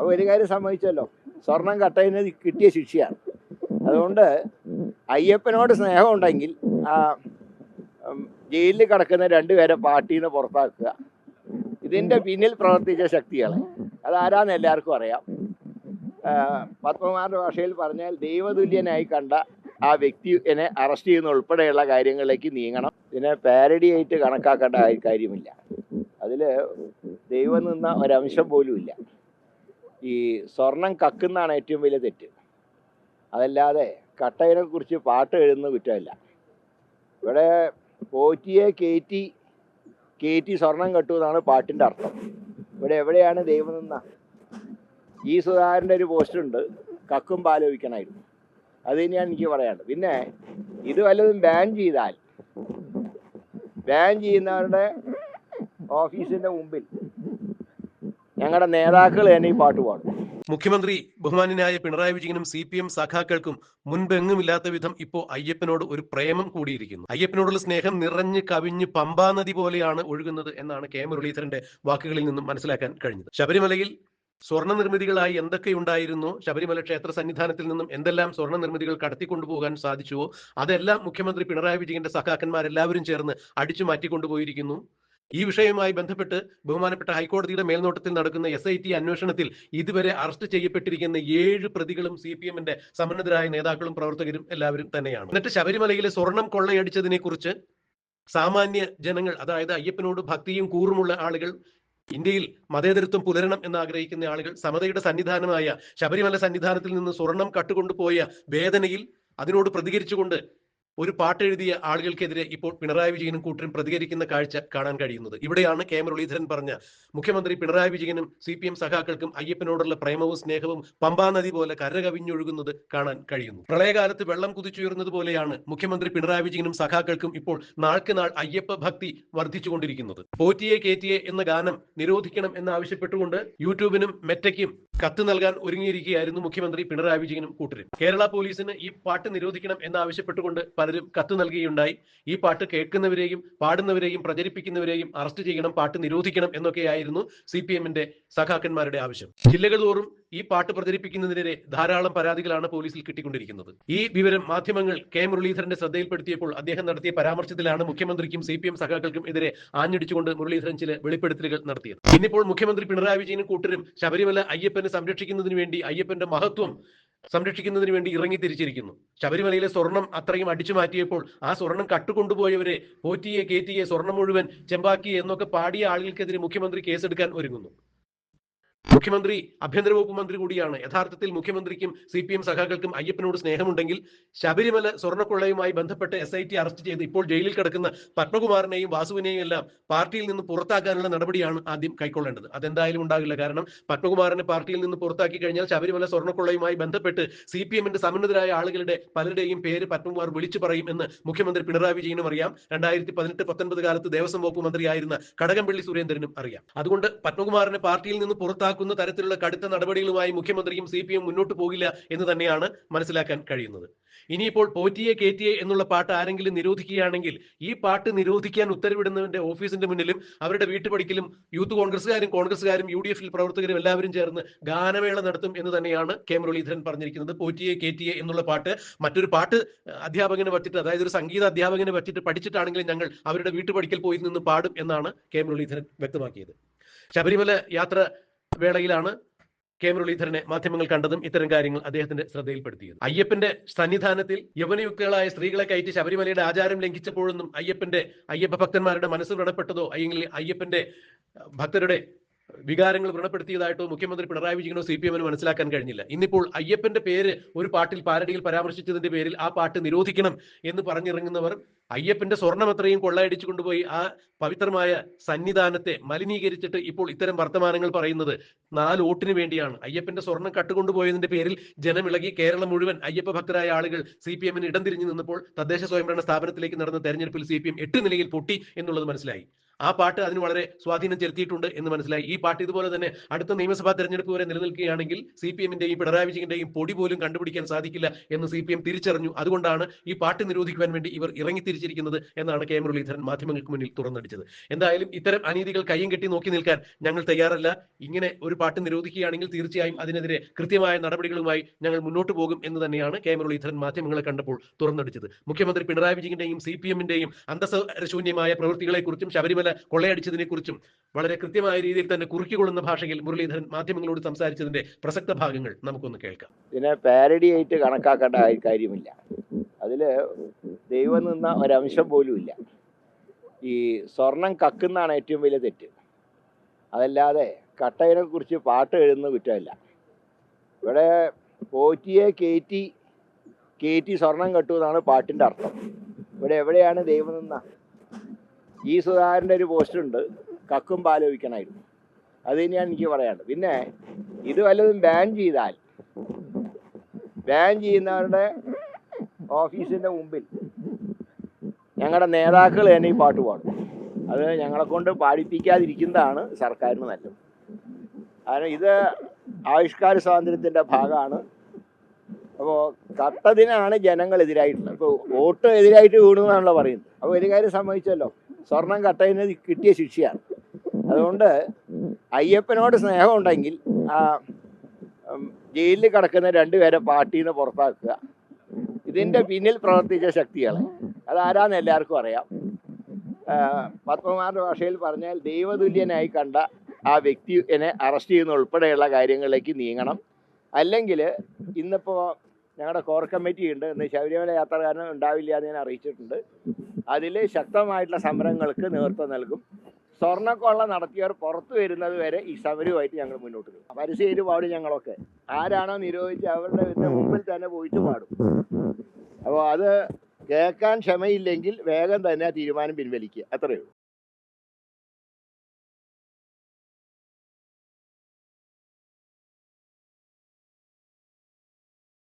അപ്പോൾ ഒരു കാര്യം സംഭവിച്ചല്ലോ സ്വർണം കട്ടയിന് കിട്ടിയ ശിക്ഷയാണ്. അതുകൊണ്ട് അയ്യപ്പനോട് സ്നേഹമുണ്ടെങ്കിൽ ആ ജയിലിൽ കിടക്കുന്ന രണ്ടുപേരെ പാർട്ടിയിൽ നിന്ന് പുറത്താക്കുക. ഇതിന്റെ പിന്നിൽ പ്രവർത്തിച്ച ശക്തികളെ. അതാരാന്ന് എല്ലാവർക്കും അറിയാം. പത്മകുമാറിന്റെ ഭാഷയിൽ പറഞ്ഞാൽ ദൈവതുല്യനായി കണ്ട ആ വ്യക്തിനെ അറസ്റ്റ് ചെയ്യുന്ന ഉൾപ്പെടെയുള്ള കാര്യങ്ങളിലേക്ക് നീങ്ങണം. ഇതിനെ പാരഡി ആയിട്ട് കണക്കാക്കേണ്ട കാര്യമില്ല. അതിൽ ദൈവം നിന്ന ഒരംശം പോലും ഇല്ല ഈ സ്വർണം കക്കുന്നതാണ് ഏറ്റവും വലിയ തെറ്റ്. അതല്ലാതെ കട്ടയിനെ കുറിച്ച് പാട്ട് എഴുതുന്ന കുറ്റമല്ല. ഇവിടെ പോറ്റിയെ കയറ്റി കയറ്റി സ്വർണം കെട്ടു എന്നാണ് പാട്ടിന്റെ അർത്ഥം. ഇവിടെ എവിടെയാണ് ദൈവം നിന്ന? ഈ സുധാകരന്റെ ഒരു പോസ്റ്റുണ്ട് കക്കും പാലോചിക്കണമായിരുന്നു അത് തന്നെയാണ് എനിക്ക് പറയാനുള്ളത് പിന്നെ ഇത് വല്ലതും ബാൻ ചെയ്താൽ ബാൻ ചെയ്യുന്നവരുടെ ഓഫീസിന്റെ മുമ്പിൽ ഞങ്ങളുടെ നേതാക്കൾ തന്നെ ഈ പാട്ട് പാടും. മുഖ്യമന്ത്രി ബഹുമാനായ പിണറായി വിജയനും സി പി എം സഖാക്കൾക്കും മുൻപെങ്ങുമില്ലാത്ത വിധം ഇപ്പോ അയ്യപ്പനോട് ഒരു പ്രേമം കൂടിയിരിക്കുന്നു. അയ്യപ്പനോടുള്ള സ്നേഹം നിറഞ്ഞ് കവിഞ്ഞ് പമ്പാ നദി പോലെയാണ് ഒഴുകുന്നത് എന്നാണ് കെ. മുരളീധരന്റെ വാക്കുകളിൽ നിന്നും മനസ്സിലാക്കാൻ കഴിഞ്ഞത്. ശബരിമലയിൽ സ്വർണ നിർമ്മിതികളായി എന്തൊക്കെയുണ്ടായിരുന്നു? ശബരിമല ക്ഷേത്ര സന്നിധാനത്തിൽ നിന്നും എന്തെല്ലാം സ്വർണ നിർമ്മിതികൾ കടത്തിക്കൊണ്ടുപോകാൻ സാധിച്ചുവോ? അതെല്ലാം മുഖ്യമന്ത്രി പിണറായി വിജയന്റെ സഖാക്കന്മാരെല്ലാവരും ചേർന്ന് അടിച്ചു മാറ്റിക്കൊണ്ടുപോയിരിക്കുന്നു. ഈ വിഷയവുമായി ബന്ധപ്പെട്ട് ബഹുമാനപ്പെട്ട ഹൈക്കോടതിയുടെ മേൽനോട്ടത്തിൽ നടക്കുന്ന എസ് ഐ ടി അന്വേഷണത്തിൽ ഇതുവരെ അറസ്റ്റ് ചെയ്യപ്പെട്ടിരിക്കുന്ന ഏഴ് പ്രതികളും സി പി എമ്മിന്റെ സമ്മന്നതരായ നേതാക്കളും പ്രവർത്തകരും എല്ലാവരും തന്നെയാണ്. എന്നിട്ട് ശബരിമലയിലെ സ്വർണം കൊള്ളയടിച്ചതിനെ കുറിച്ച് സാമാന്യ ജനങ്ങൾ അതായത് അയ്യപ്പനോട് ഭക്തിയും കൂറുമുള്ള ആളുകൾ ഇന്ത്യയിൽ മതേതരത്വം പുലരണം എന്ന് ആഗ്രഹിക്കുന്ന ആളുകൾ സമതയുടെ സന്നിധാനമായ ശബരിമല സന്നിധാനത്തിൽ നിന്ന് സ്വർണം കട്ടുകൊണ്ടുപോയ വേദനയിൽ അതിനോട് പ്രതികരിച്ചുകൊണ്ട് ഒരു പാട്ട് എഴുതിയ ആളുകൾക്കെതിരെ ഇപ്പോൾ പിണറായി വിജയനും കൂട്ടരും പ്രതികരിക്കുന്ന കാഴ്ച കാണാൻ കഴിയുന്നത്. ഇവിടെയാണ് കെ മുരളീധരൻ പറഞ്ഞ മുഖ്യമന്ത്രി പിണറായി വിജയനും സി പി എം സഖാക്കൾക്കും അയ്യപ്പനോടുള്ള പ്രേമവും സ്നേഹവും പമ്പാ നദി പോലെ കരകവിഞ്ഞൊഴുകുന്നത് കാണാൻ കഴിയുന്നു. പ്രളയകാലത്ത് വെള്ളം കുതിച്ചുയർന്നത് പോലെയാണ് മുഖ്യമന്ത്രി പിണറായി വിജയനും സഖാക്കൾക്കും ഇപ്പോൾ നാൾക്ക് നാൾ അയ്യപ്പ ഭക്തി വർദ്ധിച്ചുകൊണ്ടിരിക്കുന്നത്. പോറ്റിയെ കേറ്റിയെ എന്ന ഗാനം നിരോധിക്കണം എന്ന് ആവശ്യപ്പെട്ടുകൊണ്ട് യൂട്യൂബിനും മെറ്റയ്ക്കും കത്ത് നൽകാൻ ഒരുങ്ങിയിരിക്കുകയായിരുന്നു മുഖ്യമന്ത്രി പിണറായി വിജയനും കൂട്ടരും. കേരള പോലീസിന് ഈ പാട്ട് നിരോധിക്കണം എന്നാവശ്യപ്പെട്ടുകൊണ്ട് പലരും കത്ത് നൽകുകയുണ്ടായി ഈ പാട്ട് കേൾക്കുന്നവരെയും പാടുന്നവരെയും പ്രചരിപ്പിക്കുന്നവരെയും അറസ്റ്റ് ചെയ്യണം പാട്ട് നിരോധിക്കണം എന്നൊക്കെയായിരുന്നു സി പി എമ്മിന്റെ സഖാക്കന്മാരുടെ ആവശ്യം. ജില്ലകൾ തോറും ഈ പാട്ട് പ്രചരിപ്പിക്കുന്നതിനെതിരെ ധാരാളം പരാതികളാണ് പോലീസിൽ കിട്ടിക്കൊണ്ടിരിക്കുന്നത്. ഈ വിവരം മാധ്യമങ്ങൾ കെ മുരളീധരന്റെ ശ്രദ്ധയിൽപ്പെടുത്തിയപ്പോൾ അദ്ദേഹം നടത്തിയ പരാമർശത്തിലാണ് മുഖ്യമന്ത്രിക്കും സി പി എം സഖാക്കൾക്കും എതിരെ ആഞ്ഞടിച്ചുകൊണ്ട് മുരളീധരൻ ചില വെളിപ്പെടുത്തലുകൾ നടത്തിയത്. ഇന്നിപ്പോൾ മുഖ്യമന്ത്രി പിണറായി വിജയനും കൂട്ടരും ശബരിമല അയ്യപ്പനെ സംരക്ഷിക്കുന്നതിന് വേണ്ടി അയ്യപ്പന്റെ മഹത്വം സംരക്ഷിക്കുന്നതിന് വേണ്ടി ഇറങ്ങി തിരിച്ചിരിക്കുന്നു. ശബരിമലയിലെ സ്വർണം അത്രയും അടിച്ചു മാറ്റിയപ്പോൾ ആ സ്വർണം കട്ടുകൊണ്ടുപോയവരെ പോറ്റിയെ കേറ്റിയെ സ്വർണം മുഴുവൻ ചെമ്പാക്കി എന്നൊക്കെ പാടിയ ആളുകൾക്കെതിരെ മുഖ്യമന്ത്രി കേസെടുക്കാൻ ഒരുങ്ങുന്നു. മുഖ്യമന്ത്രി ആഭ്യന്തര വകുപ്പ് മന്ത്രി കൂടിയാണ്. യഥാർത്ഥത്തിൽ മുഖ്യമന്ത്രിക്കും സി പി എം സഖാക്കൾക്കും അയ്യപ്പനോട് സ്നേഹമുണ്ടെങ്കിൽ ശബരിമല സ്വർണക്കൊള്ളയുമായി ബന്ധപ്പെട്ട് എസ് ഐ ടി അറസ്റ്റ് ചെയ്ത് ഇപ്പോൾ ജയിലിൽ കിടക്കുന്ന പത്മകുമാറിനെയും വാസുവിനെയും എല്ലാം പാർട്ടിയിൽ നിന്ന് പുറത്താക്കാനുള്ള നടപടിയാണ് ആദ്യം കൈക്കൊള്ളേണ്ടത്. അതെന്തായാലും ഉണ്ടാകില്ല. കാരണം പത്മകുമാറിനെ പാർട്ടിയിൽ നിന്ന് പുറത്താക്കി കഴിഞ്ഞാൽ ശബരിമല സ്വർണക്കൊള്ളയുമായി ബന്ധപ്പെട്ട് സി പി എമ്മിന്റെ സമന്നതരായ ആളുകളുടെ പലരുടെയും പേര് പത്മകുമാർ വിളിച്ചു പറയും എന്ന് മുഖ്യമന്ത്രി പിണറായി വിജയനും അറിയാം. രണ്ടായിരത്തി പതിനെട്ട് പത്തൊൻപത് കാലത്ത് ദേവസ്വം വകുപ്പ് മന്ത്രിയായിരുന്ന കടകംപള്ളി സുരേന്ദ്രനും അറിയാം. അതുകൊണ്ട് പത്മകുമാറിനെ പാർട്ടിയിൽ നിന്ന് പുറത്താക്കുന്ന തരത്തിലുള്ള കടുത്ത നടപടികളുമായി മുഖ്യമന്ത്രിയും സി പി എം മുന്നോട്ട് പോകില്ല എന്ന് തന്നെയാണ് മനസ്സിലാക്കാൻ കഴിയുന്നത്. ഇനിയിപ്പോൾ പോറ്റിയെ കേറ്റിയെ എന്നുള്ള പാട്ട് ആരെങ്കിലും നിരോധിക്കുകയാണെങ്കിൽ ഈ പാട്ട് നിരോധിക്കാൻ ഉത്തരവിടുന്നവന്റെ ഓഫീസിന്റെ മുന്നിലും അവരുടെ വീട്ടുപടിക്കലും യൂത്ത് കോൺഗ്രസ്സുകാരും കോൺഗ്രസ്സുകാരും യു ഡി എഫിൽ പ്രവർത്തകരും എല്ലാവരും ചേർന്ന് ഗാനമേള നടത്തും എന്ന് തന്നെയാണ് കെ. മുരളീധരൻ പറഞ്ഞിരിക്കുന്നത്. പോറ്റിയെ കേറ്റിയെ എന്നുള്ള പാട്ട് മറ്റൊരു പാട്ട് അധ്യാപകനെ പറ്റിയിട്ട് അതായത് ഒരു സംഗീത അധ്യാപകനെ പറ്റിയിട്ട് പഠിച്ചിട്ടാണെങ്കിലും ഞങ്ങൾ അവരുടെ വീട്ടുപടിക്കൽ പോയി നിന്ന് പാടും എന്നാണ് കെ. മുരളീധരൻ വ്യക്തമാക്കിയത്. ശബരിമല യാത്ര വേളയിലാണ് കെ മുരളീധരനെ മാധ്യമങ്ങൾ കണ്ടതും ഇത്തരം കാര്യങ്ങൾ അദ്ദേഹത്തിന്റെ ശ്രദ്ധയിൽപ്പെടുത്തിയത്. അയ്യപ്പന്റെ സന്നിധാനത്തിൽ യവനയുക്തകളായ സ്ത്രീകളെ കയറ്റി ശബരിമലയുടെ ആചാരം ലംഘിച്ചപ്പോഴൊന്നും അയ്യപ്പന്റെ അയ്യപ്പ ഭക്തന്മാരുടെ മനസ്സ് വ്രണപ്പെട്ടതോ അല്ലെങ്കിൽ അയ്യപ്പന്റെ ഭക്തരുടെ വികാരങ്ങൾ വ്രണപ്പെടുത്തിയതായിട്ടോ മുഖ്യമന്ത്രി പിണറായി വിജയനോ സി പി എമ്മിന് മനസ്സിലാക്കാൻ കഴിഞ്ഞില്ല. ഇന്നിപ്പോൾ അയ്യപ്പന്റെ പേര് ഒരു പാട്ടിൽ പാരടിയിൽ പരാമർശിച്ചതിന്റെ പേരിൽ ആ പാട്ട് നിരോധിക്കണം എന്ന് പറഞ്ഞിറങ്ങുന്നവർ അയ്യപ്പന്റെ സ്വർണം അത്രയും കൊള്ളയടിച്ചു കൊണ്ടുപോയി ആ പവിത്രമായ സന്നിധാനത്തെ മലിനീകരിച്ചിട്ട് ഇപ്പോൾ ഇത്തരം വർത്തമാനങ്ങൾ പറയുന്നത് നാല് വോട്ടിന് വേണ്ടിയാണ്. അയ്യപ്പന്റെ സ്വർണം കട്ടുകൊണ്ടുപോയതിന്റെ പേരിൽ ജനമിളകി കേരളം മുഴുവൻ അയ്യപ്പ ഭക്തരായ ആളുകൾ സി പി എമ്മിന് ഇടം തിരിഞ്ഞു നിന്നപ്പോൾ തദ്ദേശ സ്വയംഭരണ സ്ഥാപനത്തിലേക്ക് നടന്ന തെരഞ്ഞെടുപ്പിൽ സി പി എം എട്ട് നിലയിൽ പൊട്ടി എന്നുള്ളത് മനസ്സിലായി. ആ പാട്ട് അതിന് വളരെ സ്വാധീനം ചെലുത്തിയിട്ടുണ്ട് എന്ന് മനസ്സിലായി. ഈ പാട്ട് ഇതുപോലെ തന്നെ അടുത്ത നിയമസഭാ തെരഞ്ഞെടുപ്പ് വരെ നിലനിൽക്കുകയാണെങ്കിൽ സി പി എമ്മിന്റെയും പിണറായി വിജയന്റെയും പൊടി പോലും കണ്ടുപിടിക്കാൻ സാധിക്കില്ല എന്ന് സി പി എം തിരിച്ചറിഞ്ഞു. അതുകൊണ്ടാണ് ഈ പാട്ട് നിരോധിക്കുവാൻ വേണ്ടി ഇവർ ഇറങ്ങി തിരിച്ചിരിക്കുന്നത് എന്നാണ് കെ മുരളീധരൻ മാധ്യമങ്ങൾക്ക് മുന്നിൽ തുറന്നടിച്ചത്. എന്തായാലും ഇത്തരം അനീതികൾ കയ്യും കെട്ടി നോക്കി നിൽക്കാൻ ഞങ്ങൾ തയ്യാറല്ല. ഇങ്ങനെ ഒരു പാട്ട് നിരോധിക്കുകയാണെങ്കിൽ തീർച്ചയായും അതിനെതിരെ കൃത്യമായ നടപടികളുമായി ഞങ്ങൾ മുന്നോട്ട് പോകും എന്ന് തന്നെയാണ് കെ മുരളീധരൻ മാധ്യമങ്ങളെ കണ്ടപ്പോൾ തുറന്നടിച്ചത്. മുഖ്യമന്ത്രി പിണറായി വിജയന്റെയും സി പി എമ്മിന്റെയും അന്തസ്സൂന്യമായ പ്രവൃത്തികളെക്കുറിച്ചും ശബരിമല കൊള്ളയടിച്ചതിനെക്കുറിച്ചും വളരെ കൃത്യമായ രീതിയിൽ തന്നെ കുറുക്കിക്കൊള്ളുന്ന ഭാഷയിൽ മുരളീധരൻ മാധ്യമങ്ങളോട് സംസാരിച്ചതിന്റെ പ്രസക്ത ഭാഗങ്ങൾ നമുക്കൊന്ന് കേൾക്കാം. ഇതിനെ പാരഡി ആയിട്ട് കണക്കാക്കേണ്ട കാര്യമില്ല. അതിൽ ദൈവം നിന്ന ഒരംശം പോലും ഇല്ല. ഈ സ്വർണം കക്കുന്നാണ് ഏറ്റവും വലിയ തെറ്റ്. അതല്ലാതെ കട്ടയിനെ കുറിച്ച് പാട്ട് എഴുതുന്ന കുറ്റമല്ല. ഇവിടെ പോറ്റിയെ കയറ്റി കയറ്റി സ്വർണം കെട്ടു എന്നാണ് പാട്ടിന്റെ അർത്ഥം. ഇവിടെ എവിടെയാണ് ദൈവം നിന്ന ഈ സുധാകരന്റെ ഒരു പോസ്റ്റുണ്ട് കക്കും പാലോചിക്കണമായിരുന്നു അത് തന്നെയാണ് എനിക്ക് പറയാനുള്ളത് പിന്നെ ഇത് വല്ലതും ബാൻ ചെയ്താൽ ബാൻ ചെയ്യുന്നവരുടെ ഓഫീസിന്റെ മുമ്പിൽ ഞങ്ങളുടെ നേതാക്കൾ തന്നെ ഈ പാട്ട് പാടും. അത് ഞങ്ങളെ കൊണ്ട് പാടിപ്പിക്കാതിരിക്കുന്നതാണ് സർക്കാരിന് നല്ലത്. കാരണം ഇത് ആവിഷ്കാര സ്വാതന്ത്ര്യത്തിന്റെ ഭാഗമാണ്. അപ്പോൾ കട്ടതിനാണ് ജനങ്ങൾ എതിരായിട്ടുള്ളത്. അപ്പോൾ വോട്ട് എതിരായിട്ട് വീണു എന്നാണല്ലോ പറയുന്നത്. അപ്പോൾ ഒരു കാര്യം സംഭവിച്ചല്ലോ. സ്വർണം കട്ടതിന് കിട്ടിയ ശിക്ഷയാണ്. അതുകൊണ്ട് അയ്യപ്പനോട് സ്നേഹമുണ്ടെങ്കിൽ ആ ജയിലിൽ കിടക്കുന്ന രണ്ടുപേരെ പാർട്ടിയിൽ നിന്ന് പുറത്താക്കുക. ഇതിന്റെ പിന്നിൽ പ്രവർത്തിച്ച ശക്തികളെ. അതാരാന്ന് എല്ലാവർക്കും അറിയാം. പത്മകുമാറിന്റെ ഭാഷയിൽ പറഞ്ഞാൽ ദൈവതുല്യനായി കണ്ട ആ വ്യക്തിനെ അറസ്റ്റ് ചെയ്യുന്ന ഉൾപ്പെടെയുള്ള കാര്യങ്ങളിലേക്ക് നീങ്ങണം. അല്ലെങ്കിൽ ഇന്നിപ്പോൾ ഞങ്ങളുടെ കോർ കമ്മിറ്റി ഉണ്ട്. ഇന്ന് ശബരിമല യാത്രക്കാരൻ ഉണ്ടാവില്ല എന്ന് ഞാൻ അറിയിച്ചിട്ടുണ്ട്. അതിൽ ശക്തമായിട്ടുള്ള സമരങ്ങൾക്ക് നേതൃത്വം നൽകും. സ്വർണക്കൊള്ള നടത്തിയവർ പുറത്തു വരുന്നത് വരെ ഈ സമരവുമായിട്ട് ഞങ്ങൾ മുന്നോട്ട് പോകും പരസ്യം പാടും ഞങ്ങളൊക്കെ. ആരാണോ നിരോധിച്ച് അവരുടെ മുമ്പിൽ തന്നെ പോയിട്ട് പാടും. അപ്പോൾ അത് കേൾക്കാൻ ക്ഷമയില്ലെങ്കിൽ വേഗം തന്നെ തീരുമാനം പിൻവലിക്കുക. അത്രയേ ഉള്ളൂ.